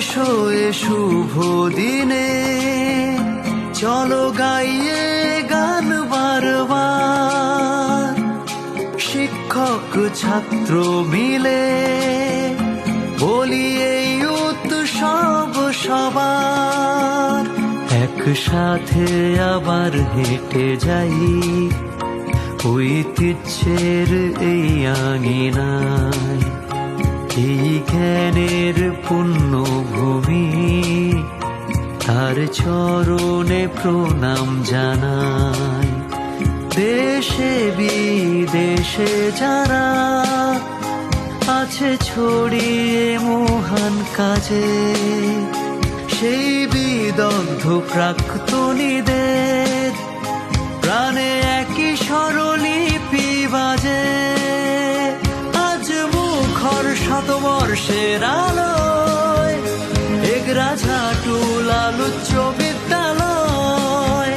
শুভ দিনে চলো গাইয়ে গান বারবার। শিক্ষক, ছাত্র মিলে বলি এই উৎসব সবার। একসাথে আবার হেঁটে যাই। ঐতিহ্যের এই আঙিনায় এই জ্ঞানের পুণ্যভূমি তার চরণে প্রণাম জানাই। দেশে বিদেশে যারা আছে ছড়িয়ে মহান কাজে, সেই বিদগ্ধ প্রাক্তনীদের ভারতবর্ষের আলোয় এগরা ঝাটুল আলোচ্য বিদ্যালয়।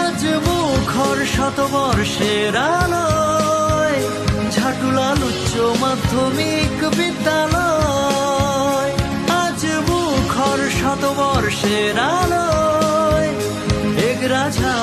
আজ মুখর শতবর্ষের আলোয় ঝাটুলাল উচ্চ মাধ্যমিক বিদ্যালয়। আজ মুখর শতবর্ষের আলোয় এগরা ঝা